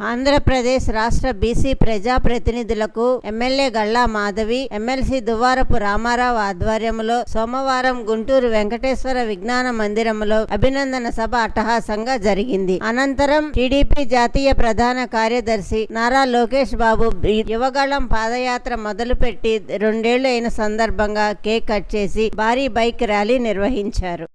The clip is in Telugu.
ఆంధ్రప్రదేశ్ రాష్ట్ర బీసీ ప్రజాప్రతినిధులకు ఎమ్మెల్యే గల్లా మాధవి ఎమ్మెల్సీ దువారపు రామారావు ఆధ్వర్యంలో సోమవారం గుంటూరు వెంకటేశ్వర విజ్ఞాన మందిరంలో అభినందన సభ అట్టహాసంగా జరిగింది. అనంతరం టీడీపీ జాతీయ ప్రధాన కార్యదర్శి నారా లోకేష్ బాబు యువగళం పాదయాత్ర మొదలుపెట్టి రెండేళ్ళు అయిన సందర్భంగా కేక్ కట్ చేసి భారీ బైక్ ర్యాలీ నిర్వహించారు.